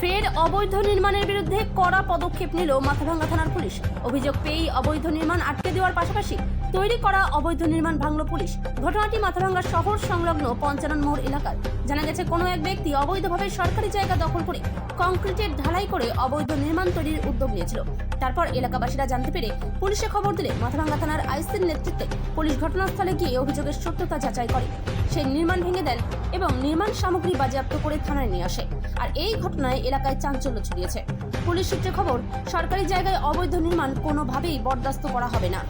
ফের অবৈধ নির্মাণের বিরুদ্ধে কড়া পদক্ষেপ নিল মাথাভাঙ্গা থানার পুলিশ। অভিযোগ পেয়েই অবৈধ নির্মাণ আটকে দেওয়ার পাশাপাশি তৈরি করা অবৈধ নির্মাণ ভাঙল পুলিশ। ঘটনাটি মাথাভাঙ্গা শহর সংলগ্ন পঞ্চানন মোড় এলাকার। জানা গেছে, কোনো এক ব্যক্তি অবৈধভাবে সরকারি জায়গা দখল করে কংক্রিটের ঢালাই করে অবৈধ নির্মাণ তৈরির উদ্যোগ নিয়েছিল। তারপর এলাকাবাসীরা জানতে পেরে পুলিশে খবর দিলে মাথাভাঙ্গা থানার আইসির নেতৃত্বে পুলিশ ঘটনাস্থলে গিয়ে অভিযোগের সত্যতা যাচাই করে। সেই নির্মাণ ভেঙে দেন এবং নির্মাণ সামগ্রী বাজেয়াপ্ত করে থানায় নিয়ে আসে। আর এই ঘটনায় এলাকায় চাঞ্চল্য ছড়িয়েছে। পুলিশ সূত্রে খবর সরকারি জায়গায় অবৈধ নির্মাণ কোনোভাবেই বরদাস্ত করা হবে না।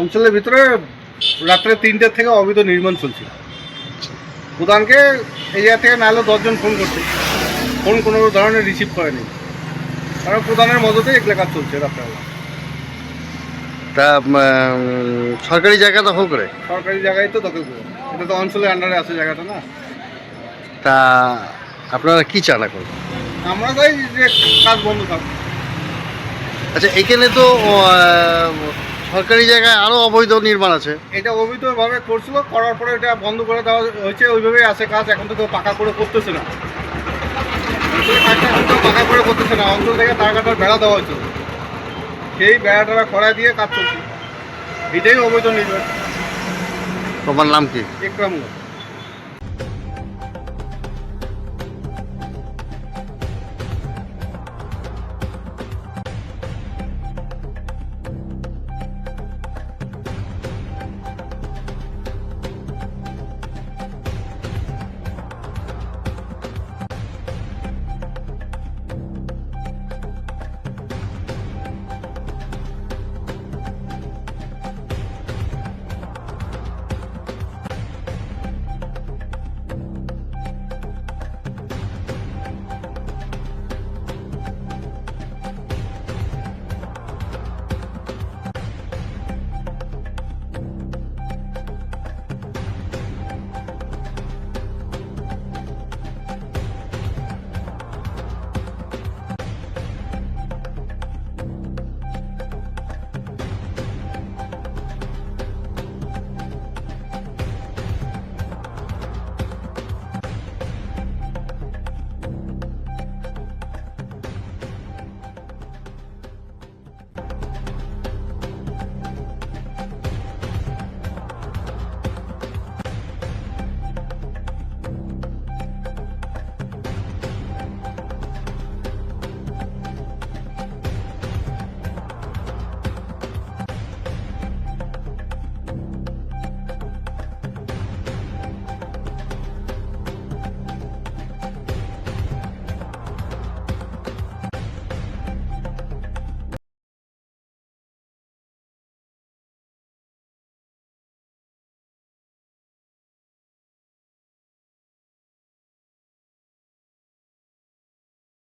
অঞ্চলের ভিতরে রাত্রে তিনটের থেকে অবৈধ নির্মাণ চলছে প্রধানকে এই জায়গা থেকে নাহলে দশজন ফোন করছে। ফোন কোনো ধরনের রিসিভ করেনি। কারণ প্রধানের মদতে এগুলো কাজ চলছে রাত্রেবেলা। তা সরকারি জায়গা দখল করে? সরকারি জায়গায় তো দখল করে। এটা তো অঞ্চলের আন্ডারে আছে জায়গাটা না। তা আপনারা কি চান এখন? আমরা চাই যে কাজ বন্ধ থাক। আচ্ছা এখানে তো সরকারি জায়গায় আরও অবৈধ নির্মাণ আছে। এটা অবৈধভাবে করছিল করার পরে এটা বন্ধ করে দেওয়া হয়েছে ওইভাবেই আছে কাজ এখন তো কেউ পাকা করে করতেছে না। কাজটা এখন কেউ পাকা করে করতেছে না অঞ্চল থেকে তার কাটার বেড়া দেওয়া হয়েছে। সেই বেড়াটা খড়ায় দিয়ে কাজ চলছে। এটাই অবৈধ নির্মাণ। তোমার নাম কি? একরামগঞ্জ